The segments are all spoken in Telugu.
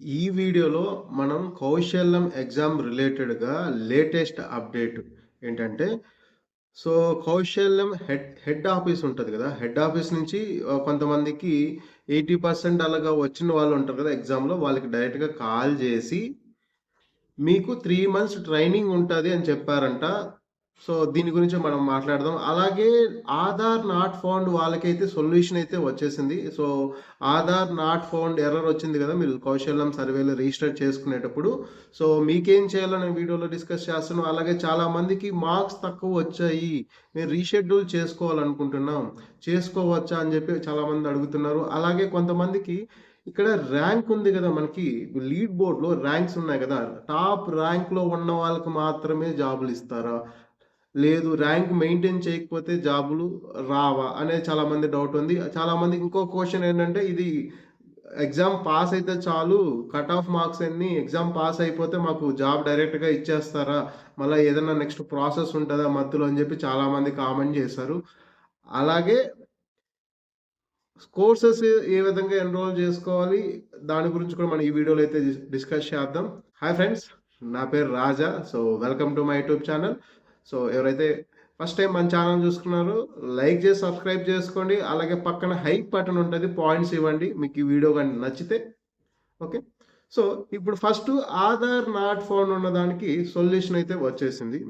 ఈ వీడియోలో మనం కౌశల్యం ఎగ్జామ్ రిలేటెడ్‌గా లేటెస్ట్ అప్డేట్ ఏంటంటే, so Kaushalyam head head office ఉంటుంది కదా హెడ్ ఆఫీస్ నుంచి కొంతమందికి 80% అలాగా వచ్చిన వాళ్ళు ఉంటారు కదా! ఎగ్జామ్‌లో వాళ్ళకి డైరెక్ట్‌గా కాల్ చేసి మీకు త్రీ మంత్స్ ట్రైనింగ్ ఉంటుంది అని చెప్పారంట. సో దీని గురించి మనం మాట్లాడదాం. అలాగే ఆధార్ నాట్ ఫౌండ్ వాళ్ళకైతే సొల్యూషన్ అయితే వచ్చేసింది. So Aadhaar not found error వచ్చింది కదా మీరు కౌశల్యం సర్వేలో రిజిస్టర్ చేసుకునేటప్పుడు. సో మీకేం చేయాలో నేను వీడియోలో డిస్కస్ చేస్తాను. అలాగే చాలామందికి మార్క్స్ తక్కువ వచ్చాయి. మేము రీషెడ్యూల్ చేసుకోవాలనుకుంటున్నాం. చేసుకోవచ్చా అని చెప్పి చాలామంది అడుగుతున్నారు. అలాగే కొంతమందికి ఇక్కడ ర్యాంక్ ఉంది కదా మనకి లీడ్ బోర్డ్‌లో ర్యాంక్స్ ఉన్నాయి కదా టాప్ ర్యాంక్‌లో ఉన్న వాళ్ళకి మాత్రమే జాబులు ఇస్తారా? లేదు ర్యాంక్ మెయింటైన్ చేయకపోతే జాబులు రావా? అనేది చాలామంది డౌట్ ఉంది. చాలామంది ఇంకో క్వశ్చన్ ఏంటంటే ఇది ఎగ్జామ్ పాస్ అయితే చాలు కట్ ఆఫ్ మార్క్స్ ఎన్ని ఎగ్జామ్ పాస్ అయిపోతే మాకు జాబ్ డైరెక్ట్‌గా ఇచ్చేస్తారా? మళ్ళీ ఏదైనా నెక్స్ట్ ప్రాసెస్ ఉంటుందా మధ్యలో అని చెప్పి చాలామంది కామెంట్ చేశారు. అలాగే కోర్సెస్ ఏ విధంగా ఎన్రోల్ చేసుకోవాలి దాని గురించి కూడా మనం ఈ వీడియోలో అయితే డిస్కస్ చేద్దాం. Hi friends! నా పేరు Raja. So welcome to my YouTube channel. So ఎవరైతే ఫస్ట్ టైం మన ఛానల్ చూసుకున్నారో లైక్ చేసి సబ్స్క్రైబ్ చేసుకోండి. అలాగే పక్కన హైక్ బటన్ ఉంటుంది పాయింట్స్ ఇవ్వండి. మీకు ఈ వీడియో కానీ నచ్చితే. ఓకే. సో ఇప్పుడు ఫస్ట్ ఆధార్ నాట్ ఫోన్ ఉన్నదానికి సొల్యూషన్ అయితే వచ్చేసింది.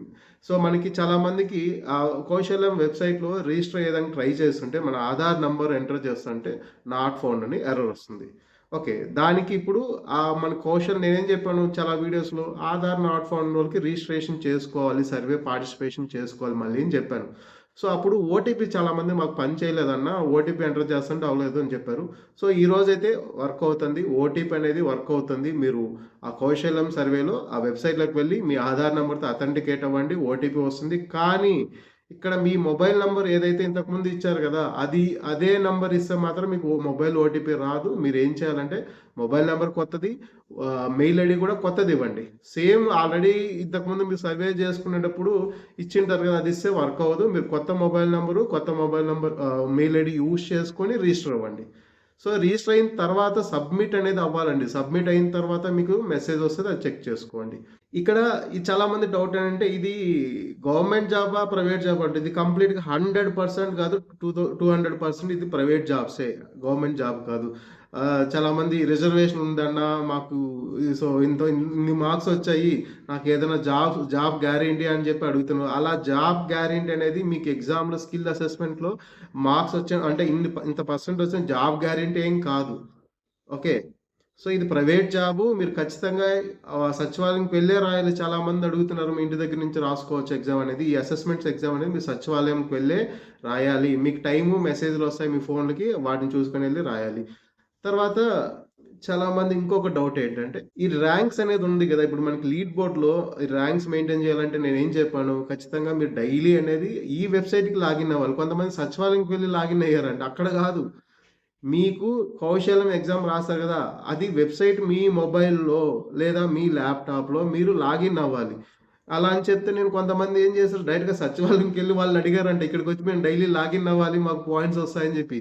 సో మనకి చాలామందికి కౌశల్యం వెబ్‌సైట్‌లో రిజిస్టర్ అయ్యేదానికి ట్రై చేస్తుంటే మన ఆధార్ నంబర్ ఎంటర్ చేస్తుంటే నాట్ ఫోన్ అని ఎర్రర్ వస్తుంది. ఓకే. దానికి ఇప్పుడు ఆ మన కౌశల్ నేనేం చెప్పాను చాలా వీడియోస్‌లో ఆధార్ నాట్ ఫౌండ్ వాళ్ళకి రిజిస్ట్రేషన్ చేసుకోవాలి. సర్వే పార్టిసిపేషన్ చేసుకోవాలి మళ్ళీ అని చెప్పాను. సో అప్పుడు ఓటీపీ చాలామంది మాకు పని చేయలేదన్న. ఓటీపీ ఎంటర్ చేస్తుంటే అవ్వలేదు అని చెప్పారు. సో ఈ రోజైతే వర్క్ అవుతుంది. ఓటీపీ అనేది వర్క్ అవుతుంది. మీరు ఆ కౌశలం సర్వేలో ఆ వెబ్‌సైట్‌లోకి వెళ్ళి మీ ఆధార్ నెంబర్తో అథెంటికేట్ అవ్వండి. ఓటీపీ వస్తుంది. కానీ ఇక్కడ మీ మొబైల్ నంబర్ ఏదైతే ఇంతకుముందు ఇచ్చారు కదా అది అదే నంబర్ ఇస్తే మాత్రం మీకు మొబైల్ ఓటీపీ రాదు. మీరు ఏం చేయాలంటే మొబైల్ నెంబర్ కొత్తది మెయిల్ ఐడీ కూడా కొత్తది ఇవ్వండి. సేమ్ ఆల్రెడీ ఇంతకుముందు మీరు సర్వే చేసుకునేటప్పుడు ఇచ్చింటారు కదా అది ఇస్తే వర్క్ అవ్వదు. మీరు కొత్త మొబైల్ నెంబరు కొత్త mobile number mail ID use చేసుకొని రిజిస్టర్ అవ్వండి. సో రిజిస్టర్ అయిన తర్వాత సబ్మిట్ అనేది అవ్వాలండి. సబ్మిట్ అయిన తర్వాత మీకు మెసేజ్ వస్తుంది అది చెక్ చేసుకోండి. ఇక్కడ ఇది చాలామంది డౌట్ ఏంటంటే ఇది గవర్నమెంట్ జాబా? ప్రైవేట్ జాబ్ అంటే ఇది కంప్లీట్‌గా 100% కాదు. టూ టూ హండ్రెడ్ పర్సెంట్ ఇది ప్రైవేట్ జాబ్సే. గవర్నమెంట్ జాబ్ కాదు. చాలామంది రిజర్వేషన్ ఉందన్న మాకు సో ఇంత ఇన్ని మార్క్స్ వచ్చాయి. నాకు ఏదైనా జాబ్ జాబ్ గ్యారంటీ అని చెప్పి అడుగుతున్నారు. అలా జాబ్ గ్యారంటీ అనేది మీకు ఎగ్జామ్‌లో స్కిల్ అసెస్మెంట్‌లో మార్క్స్ వచ్చాయి అంటే ఇన్ని ఇంత పర్సెంట్ వచ్చిన జాబ్ గ్యారంటీ ఏం కాదు. ఓకే. సో ఇది ప్రైవేట్ జాబు. మీరు ఖచ్చితంగా సచివాలయంకి వెళ్ళే రాయాలి. చాలామంది అడుగుతున్నారు. మీ ఇంటి దగ్గర నుంచి రాసుకోవచ్చు ఎగ్జామ్ అనేది. ఈ అసెస్మెంట్స్ ఎగ్జామ్ అనేది మీరు సచివాలయంకి వెళ్ళే రాయాలి. మీకు టైము, మెసేజ్‌లు వస్తాయి మీ ఫోన్‌లకి. వాటిని చూసుకొని వెళ్ళి రాయాలి. తర్వాత చాలామంది ఇంకొక డౌట్ ఏంటంటే ఈ ర్యాంక్స్ అనేది ఉంది కదా ఇప్పుడు మనకి లీడ్ బోర్డ్‌లో ఈ ర్యాంక్స్ మెయింటైన్ చేయాలంటే నేను ఏం చెప్పాను? ఖచ్చితంగా మీరు డైలీ అనేది ఈ వెబ్‌సైట్‌కి లాగిన్ అవ్వాలి. కొంతమంది సచివాలయంకి వెళ్ళి లాగిన్ అయ్యారంట. అక్కడ కాదు మీకు కౌశలం ఎగ్జామ్ రాస్తారు కదా అది వెబ్‌సైట్ మీ మొబైల్‌లో లేదా మీ ల్యాప్‌టాప్‌లో మీరు లాగిన్ అవ్వాలి. అలా అని చెప్తే నేను కొంతమంది ఏం చేశారు డైరెక్ట్‌గా సచివాలయంకెళ్ళి వాళ్ళని అడిగారంట. ఇక్కడికొచ్చి మేము డైలీ లాగిన్ అవ్వాలి. మాకు పాయింట్స్ వస్తాయని చెప్పి.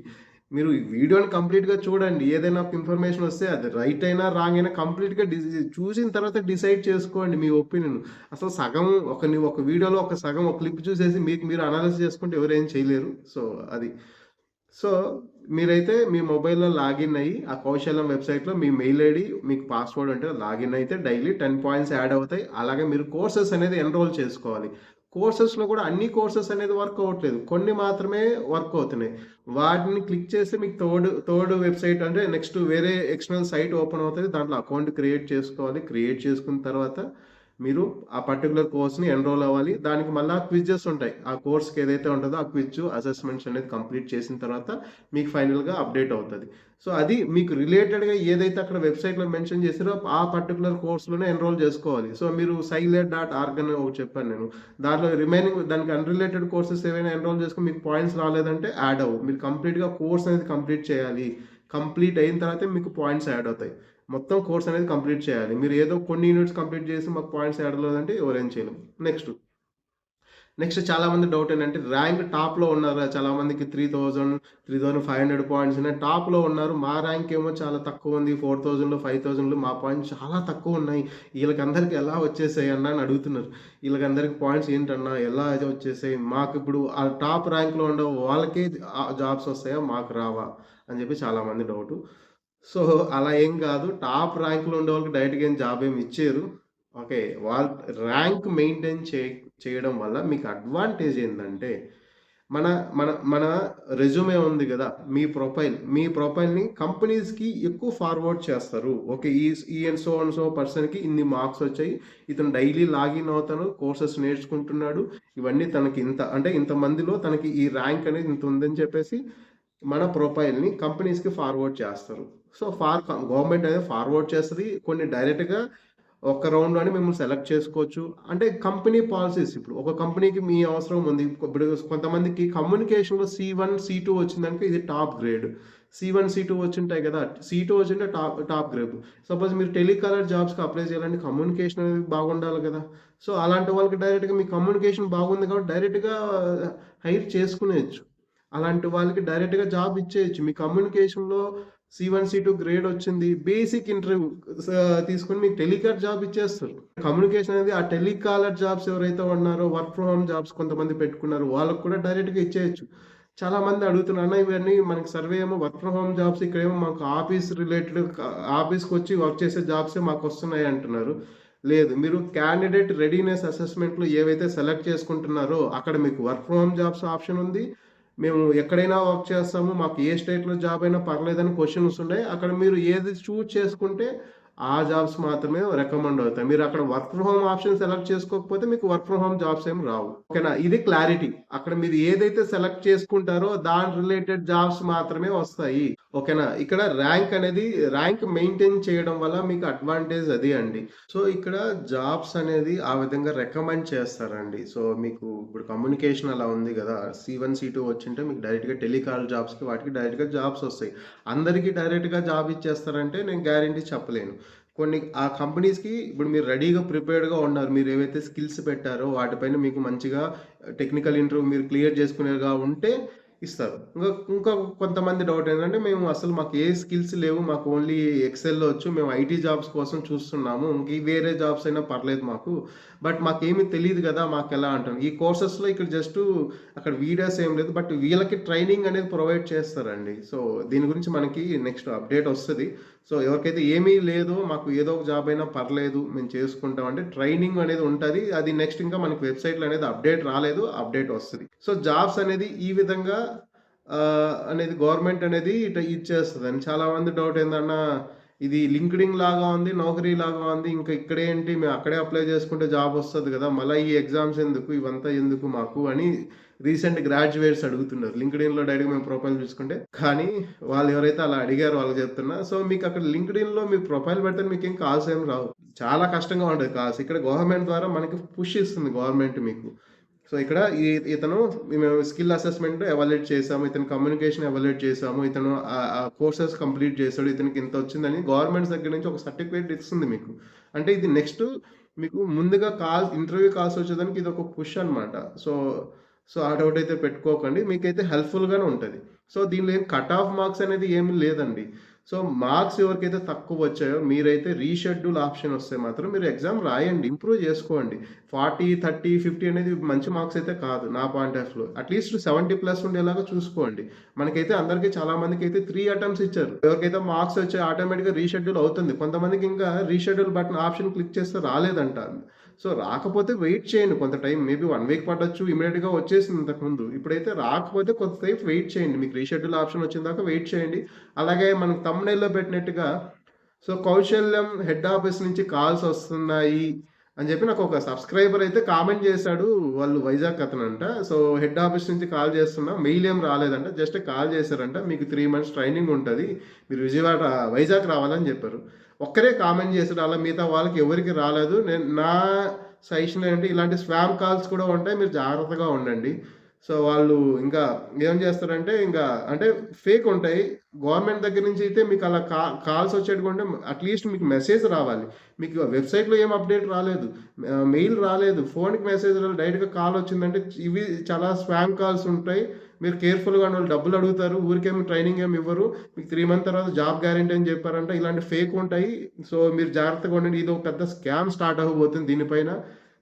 మీరు ఈ వీడియోని కంప్లీట్‌గా చూడండి. ఏదైనా ఇన్ఫర్మేషన్ వస్తే అది రైట్ అయినా, రాంగ్ అయినా కంప్లీట్‌గా డిసి చూసిన తర్వాత డిసైడ్ చేసుకోండి మీ ఒపీనియన్. అసలు సగం ఒక ని ఒక వీడియోలో ఒక సగం ఒక క్లిప్ చూసేసి మీకు మీరు అనాలిసిస్ చేసుకుంటే ఎవరేం చేయలేరు. సో అది. సో మీరైతే మీ మొబైల్‌లో లాగిన్ అయ్యి ఆ కౌశల్యం వెబ్‌సైట్‌లో మీ మెయిల్ ఐడి మీకు పాస్వర్డ్ అంటే లాగిన్ అయితే డైలీ 10 పాయింట్స్ యాడ్ అవుతాయి. అలాగే మీరు కోర్సెస్ అనేది ఎన్రోల్ చేసుకోవాలి. కోర్సెస్‌లో కూడా అన్ని కోర్సెస్ అనేది వర్క్ అవ్వట్లేదు. కొన్ని మాత్రమే వర్క్ అవుతున్నాయి. వాటిని క్లిక్ చేస్తే మీకు థర్డ్ థర్డ్ వెబ్‌సైట్ అంటే నెక్స్ట్ వేరే ఎక్స్టర్నల్ సైట్ ఓపెన్ అవుతుంది దాంట్లో అకౌంట్ క్రియేట్ చేసుకోవాలి. క్రియేట్ చేసుకున్న తర్వాత మీరు ఆ పర్టికులర్ కోర్స్‌ని ఎన్రోల్ అవ్వాలి. దానికి మళ్ళీ క్విజెస్ ఉంటాయి. ఆ కోర్స్‌కి ఏదైతే ఉంటుందో ఆ క్విజ్, అసెస్మెంట్స్ అనేది కంప్లీట్ చేసిన తర్వాత మీకు ఫైనల్‌గా అప్డేట్ అవుతుంది సో అది మీకు రిలేటెడ్‌గా ఏదైతే అక్కడ వెబ్‌సైట్‌లో మెన్షన్ చేసారో ఆ పర్టికులర్ కోర్స్‌లోనే ఎన్రోల్ చేసుకోవాలి. సో మీరు సైలెట్ డాట్ ఆర్గ్ అని ఒకటి చెప్పాను నేను. దాంట్లో రిమైనింగ్ దానికి అన్‌రిలేటెడ్ కోర్సెస్ ఏవైనా ఎన్రోల్ చేసుకుని మీకు పాయింట్స్ రాలేదంటే యాడ్ అవ్వవు. మీరు కంప్లీట్‌గా కోర్స్ అనేది కంప్లీట్ చేయాలి. కంప్లీట్ అయిన తర్వాతే మీకు పాయింట్స్ యాడ్ అవుతాయి. మొత్తం కోర్స్ అనేది కంప్లీట్ చేయాలి. మీరు ఏదో కొన్ని యూనిట్స్ కంప్లీట్ చేసి మాకు పాయింట్స్ యాడ్ ఎవరేం చేయలేం. నెక్స్ట్ నెక్స్ట్ చాలా మంది డౌట్ ఏంటంటే ర్యాంక్ టాప్‌లో ఉన్నారు. చాలా మందికి 3000, 3500 పాయింట్స్ ఉన్నాయి. టాప్‌లో ఉన్నారు. మా ర్యాంక్ ఏమో చాలా తక్కువ ఉంది ఫోర్ థౌజండ్లు ఫైవ్ థౌజండ్లు మా పాయింట్స్ చాలా తక్కువ ఉన్నాయి వీళ్ళకందరికి ఎలా వచ్చేసాయి అన్న అని అడుగుతున్నారు. వీళ్ళకందరికి పాయింట్స్ ఏంటన్నా ఎలా అయితే వచ్చేసాయి? మాకు ఇప్పుడు ఆ టాప్ ర్యాంక్‌లో ఉండే వాళ్ళకే జాబ్స్ వస్తాయా? మాకు రావా? అని చెప్పి చాలామంది డౌటు. సో, అలా ఏం కాదు. టాప్ ర్యాంక్‌లో ఉండేవాళ్ళకి డైరెక్ట్‌గా ఏం జాబ్ ఏమి ఇచ్చారు ఓకే. వాళ్ళ ర్యాంక్ మెయింటైన్ చే చేయడం వల్ల మీకు అడ్వాంటేజ్ ఏంటంటే మన మన మన రెజ్యూమే ఉంది కదా మీ ప్రొఫైల్. మీ ప్రొఫైల్‌ని కంపెనీస్‌కి ఎక్కువ ఫార్వర్డ్ చేస్తారు. ఓకే. ఈ ఈ అండ్ సో అండ్ సో పర్సన్‌కి ఇన్ని మార్క్స్ వచ్చాయి. ఇతను డైలీ లాగిన్ అవుతాను కోర్సెస్ నేర్చుకుంటున్నాడు. ఇవన్నీ తనకి ఇంత అంటే ఇంతమందిలో తనకి ఈ ర్యాంక్ అనేది ఇంత ఉందని చెప్పేసి మన ప్రొఫైల్‌ని కంపెనీస్‌కి ఫార్వర్డ్ చేస్తారు. సో, ఫార్ గవర్నమెంట్ అనేది ఫార్వర్డ్ చేస్తుంది కొన్ని డైరెక్ట్‌గా ఒక రౌండ్‌లోనే మిమ్మల్ని సెలెక్ట్ చేసుకోవచ్చు. అంటే కంపెనీ పాలసీస్ ఇప్పుడు ఒక కంపెనీకి మీ అవసరం ఉంది. ఇప్పుడు కొంతమందికి కమ్యూనికేషన్‌లో సి1, సి2 వచ్చిందనుకో ఇది top grade. C one C two వచ్చింటాయి కదా సి టూ వచ్చింటే టాప్ టాప్ గ్రేడ్. సపోజ్ మీరు టెలికాలర్ జాబ్స్‌కి అప్లై చేయాలంటే కమ్యూనికేషన్ అనేది బాగుండాలి కదా సో, అలాంటి వాళ్ళకి డైరెక్ట్‌గా మీ కమ్యూనికేషన్ బాగుంది కాబట్టి డైరెక్ట్‌గా హైర్ చేసుకునేయచ్చు అలాంటి వాళ్ళకి డైరెక్ట్‌గా జాబ్ ఇచ్చేయచ్చు మీ కమ్యూనికేషన్‌లో సి1, సి2 గ్రేడ్ వచ్చింది. బేసిక్ ఇంటర్వ్యూ తీసుకుని తీసుకొని మీకు టెలికాలర్ జాబ్ ఇచ్చేస్తారు. కమ్యూనికేషన్ అనేది ఆ టెలికాలర్ జాబ్స్ ఎవరైతే ఉన్నారో వర్క్ ఫ్రమ్ హోమ్ జాబ్స్ కొంతమంది పెట్టుకున్నారు. వాళ్ళకి కూడా డైరెక్ట్‌గా ఇచ్చేయచ్చు చాలా మంది అడుగుతున్నారు. అన్న ఇవన్నీ మనకి సర్వే ఏమో వర్క్ ఫ్రమ్ హోమ్ జాబ్స్ ఇక్కడేమో మాకు ఆఫీస్ రిలేటెడ్ ఆఫీస్కి వచ్చి వర్క్ చేసే జాబ్సే మాకు వస్తున్నాయి అంటున్నారు. లేదు. మీరు క్యాండిడేట్ రెడీనెస్ అసెస్మెంట్‌లో ఏవైతే సెలెక్ట్ చేసుకుంటున్నారో అక్కడ మీకు work from home jobs option ఉంది. మేము ఎక్కడైనా వర్క్ చేస్తాము. మాకు ఏ స్టేట్‌లో జాబ్ అయినా పర్లేదని క్వశ్చన్స్ ఉన్నాయి. అక్కడ మీరు ఏది చూజ్ చేసుకుంటే ఆ జాబ్స్ మాత్రమే రికమెండ్ అవుతాయి. మీరు అక్కడ work from home option select చేసుకోకపోతే మీకు వర్క్ ఫ్రమ్ హోమ్ జాబ్స్ ఏం రావు. ఓకేనా? ఇది క్లారిటీ. అక్కడ మీరు ఏదైతే సెలెక్ట్ చేసుకుంటారో దాని రిలేటెడ్ జాబ్స్ మాత్రమే వస్తాయి. ఓకేనా? ఇక్కడ ర్యాంక్ అనేది ర్యాంక్ మెయింటైన్ చేయడం వల్ల మీకు అడ్వాంటేజ్ అది అండి. సో, ఇక్కడ జాబ్స్ అనేది ఆ విధంగా రికమెండ్ చేస్తారండి. సో, మీకు ఇప్పుడు కమ్యూనికేషన్ అలా ఉంది కదా సి వన్ సి టూ వచ్చింటే మీకు డైరెక్ట్‌గా టెలికాల్ జాబ్స్‌కి వాటికి డైరెక్ట్‌గా జాబ్స్ వస్తాయి. అందరికీ డైరెక్ట్‌గా జాబ్ ఇచ్చేస్తారంటే నేను గ్యారంటీ చెప్పలేను. కొన్ని ఆ కంపెనీస్‌కి ఇప్పుడు మీరు రెడీగా ప్రిపేర్డ్‌గా ఉన్నారు. మీరు ఏవైతే స్కిల్స్ పెట్టారో వాటిపైన మీకు మంచిగా టెక్నికల్ ఇంటర్వ్యూ మీరు క్లియర్ చేసుకునేగా ఉంటే ఇస్తారు. ఇంకా ఇంకా కొంతమంది డౌట్ ఏంటంటే మేము అసలు మాకు ఏ స్కిల్స్ లేవు. మాకు ఓన్లీ ఎక్సెల్ వచ్చు. మేము ఐటీ జాబ్స్ కోసం చూస్తున్నాము. ఇంక వేరే జాబ్స్ అయినా పర్లేదు మాకు. బట్ మాకేమి కదా మాకు ఎలా అంటాం ఈ కోర్సెస్‌లో ఇక్కడ జస్ట్ అక్కడ వీడియోస్ ఏం లేదు. బట్ వీళ్ళకి ట్రైనింగ్ అనేది ప్రొవైడ్ చేస్తారండి. సో, దీని గురించి మనకి నెక్స్ట్ అప్డేట్ వస్తుంది సో, ఎవరికైతే ఏమీ లేదో మాకు ఏదో ఒక జాబ్ అయినా పర్లేదు మేము చేసుకుంటాం అంటే ట్రైనింగ్ అనేది ఉంటుంది అది నెక్స్ట్ ఇంకా మనకి వెబ్‌సైట్‌లో అనేది అప్డేట్ రాలేదు. అప్డేట్ వస్తుంది సో, జాబ్స్ అనేది ఈ విధంగా అనేది గవర్నమెంట్ అనేది ఇట అని చాలా మంది డౌట్ ఏందన్నా ఇది లింక్డింగ్ లాగా ఉంది. నౌకరీ లాగా ఉంది. ఇంకా ఇక్కడేంటి మేము అక్కడే అప్లై చేసుకుంటే జాబ్ వస్తుంది కదా మళ్ళీ ఈ ఎగ్జామ్స్ ఎందుకు? ఇవంతా ఎందుకు మాకు అని రీసెంట్ గ్రాడ్యుయేట్స్ అడుగుతున్నారు. లింక్డ్ఇన్‌లో డైరెక్ట్‌గా మేము ప్రొఫైల్ చూసుకుంటే. కానీ వాళ్ళు ఎవరైతే అలా అడిగారు వాళ్ళకి చెప్తున్నా. సో, మీకు అక్కడ లింక్డ్ఇన్‌లో మీ ప్రొఫైల్ పెడితే మీకు ఏం కాల్స్ ఏమి రావు. చాలా కష్టంగా ఉంటుంది కాల్స్. ఇక్కడ గవర్నమెంట్ ద్వారా మనకి పుష్ ఇస్తుంది గవర్నమెంట్ మీకు. సో, ఇక్కడ ఈ ఇతను మేము స్కిల్ అసెస్మెంట్ ఎవాల్యుయేట్ చేసాము. ఇతను కమ్యూనికేషన్ ఎవాల్యుయేట్ చేసాము. ఇతను కోర్సెస్ కంప్లీట్ చేశాడు ఇతనికి ఇంత వచ్చిందని గవర్నమెంట్స్ దగ్గర నుంచి ఒక సర్టిఫికేట్ ఇస్తుంది మీకు. అంటే ఇది నెక్స్ట్ మీకు ముందుగా కాల్స్ ఇంటర్వ్యూ కాల్స్ వచ్చేదానికి ఇది ఒక పుష్ అనమాట సో, సో, ఆ డౌట్ అయితే పెట్టుకోకండి. మీకైతే హెల్ప్‌ఫుల్‌గానే ఉంటుంది సో, దీనిలో ఏం కట్ ఆఫ్ మార్క్స్ అనేది ఏమి లేదండి. సో, మార్క్స్ ఎవరికైతే తక్కువ వచ్చాయో మీరైతే రీషెడ్యూల్ ఆప్షన్ వస్తే మాత్రం మీరు ఎగ్జామ్ రాయండి. ఇంప్రూవ్ చేసుకోండి. 40, 30, 50 అనేది మంచి మార్క్స్ అయితే కాదు నా పాయింట్ ఆఫ్ అట్‌లీస్ట్ 70 ప్లస్ ఉండేలాగా చూసుకోండి. మనకైతే అందరికీ చాలా మందికి అయితే త్రీ అటెంప్ట్స్ ఇచ్చారు. ఎవరికైతే మార్క్స్ వచ్చాయో ఆటోమేటిక్‌గా రీషెడ్యూల్ అవుతుంది. కొంతమందికి ఇంకా రీషెడ్యూల్ బటన్ ఆప్షన్ క్లిక్ చేస్తే రాలేదంట. సో, రాకపోతే వెయిట్ చేయండి కొంత టైం. మేబీ వన్ వీక్ పట్టొచ్చు. ఇమీడియట్గా వచ్చేసింది ఇంతకుముందు. ఇప్పుడైతే రాకపోతే కొంత టైం వెయిట్ చేయండి. మీకు రీషెడ్యూల్ ఆప్షన్ వచ్చేదాకా వెయిట్ చేయండి. అలాగే మనకు థంబ్‌నెయిల్‌లో పెట్టినట్టుగా సో, కౌశల్యం హెడ్ ఆఫీస్ నుంచి కాల్స్ వస్తున్నాయి అని చెప్పి నాకు ఒక సబ్స్క్రైబర్ అయితే కామెంట్ చేశాడు. వాళ్ళు వైజాగ్ అతనంట. సో, హెడ్ ఆఫీస్ నుంచి కాల్ చేస్తున్నా. మెయిల్ ఏం రాలేదంట. జస్ట్ కాల్ చేశారంట. మీకు త్రీ మంత్స్ ట్రైనింగ్ ఉంటుంది మీరు విజయవాడ వైజాగ్ రావాలని చెప్పారు. ఒక్కరే కామెంట్ చేసాడు. అలా మిగతా వాళ్ళకి ఎవరికీ రాలేదు. నేను నా సజెషన్ ఏంటంటే ఇలాంటి స్వామ్ కాల్స్ కూడా ఉంటాయి. మీరు జాగ్రత్తగా ఉండండి. సో వాళ్ళు ఇంకా ఏం చేస్తారంటే ఇంకా అంటే ఫేక్ ఉంటాయి. గవర్నమెంట్ దగ్గర నుంచి అయితే మీకు అలా కా కాల్స్ వచ్చేట్టుకుంటే అట్లీస్ట్ మీకు మెసేజ్ రావాలి. మీకు వెబ్సైట్లో ఏం అప్డేట్ రాలేదు. మెయిల్ రాలేదు. ఫోన్కి మెసేజ్ రాలేదు. డైరెక్ట్గా కాల్ వచ్చిందంటే ఇవి చాలా స్పామ్ కాల్స్ ఉంటాయి. మీరు కేర్ఫుల్గా వాళ్ళు డబ్బులు అడుగుతారు. ఊరికేమి ట్రైనింగ్ ఏమి ఇవ్వరు. మీకు త్రీ మంత్ తర్వాత జాబ్ గ్యారెంటీ అని చెప్పారంటే ఇలాంటి ఫేక్ ఉంటాయి. సో మీరు జాగ్రత్తగా ఉండండి. ఇది ఒక పెద్ద స్కామ్ స్టార్ట్ అవ్వబోతుంది దీనిపైన.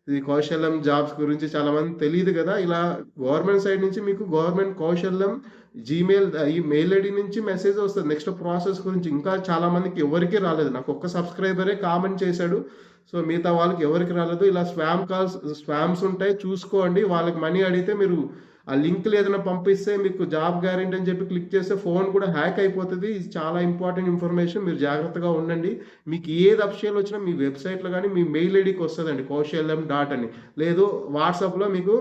ఇది కౌశల్యం జాబ్స్ గురించి చాలా మంది తెలియదు కదా. ఇలా గవర్నమెంట్ సైడ్ నుంచి మీకు గవర్నమెంట్ కౌశల్యం జీమెయిల్ ఈ మెయిల్ ఐడి నుంచి మెసేజ్ వస్తుంది. నెక్స్ట్ ప్రాసెస్ గురించి ఇంకా చాలా మందికి ఎవరికి రాలేదు. నాకు ఒక్క సబ్స్క్రైబరే కామెంట్ చేశాడు. సో మిగతా వాళ్ళకి ఎవరికి రాలేదు. ఇలా స్వామ్ కాల్స్ స్వామ్స్ ఉంటాయి. చూసుకోండి. వాళ్ళకి మనీ అడిగితే మీరు ఆ లింక్లు ఏదైనా పంపిస్తే మీకు జాబ్ గ్యారెంటీ అని చెప్పి క్లిక్ చేస్తే ఫోన్ కూడా హ్యాక్ అయిపోతుంది. ఇది చాలా ఇంపార్టెంట్ ఇన్ఫర్మేషన్. మీరు జాగ్రత్తగా ఉండండి. మీకు ఏది అప్షయాలు వచ్చినా మీ వెబ్సైట్లో కానీ మీ మెయిల్ ఐడికి వస్తుందండి. కౌశల్యం డాట్ అని. లేదు వాట్సాప్లో మీకు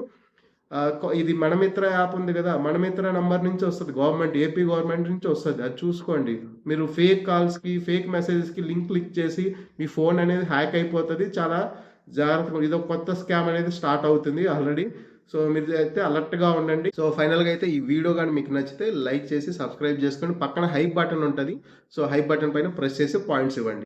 ఇది మనమిత్ర యాప్ ఉంది కదా మనమిత్ర నంబర్ నుంచి వస్తుంది. గవర్నమెంట్ ఏపీ గవర్నమెంట్ నుంచి వస్తుంది. అది చూసుకోండి. మీరు ఫేక్ కాల్స్కి ఫేక్ మెసేజెస్కి లింక్ క్లిక్ చేసి మీ ఫోన్ అనేది హ్యాక్ అయిపోతుంది. చాలా జాగ్రత్తగా ఇది ఒక కొత్త స్కామ్ అనేది స్టార్ట్ అవుతుంది ఆల్రెడీ. సో మీరు అయితే అలర్ట్గా ఉండండి. సో ఫైనల్గా అయితే ఈ వీడియో కానీ మీకు నచ్చితే లైక్ చేసి సబ్స్క్రైబ్ చేసుకోండి. పక్కన హైప్ బటన్ ఉంటుంది. సో హైప్ బటన్ పైన ప్రెస్ చేసి పాయింట్స్ ఇవ్వండి.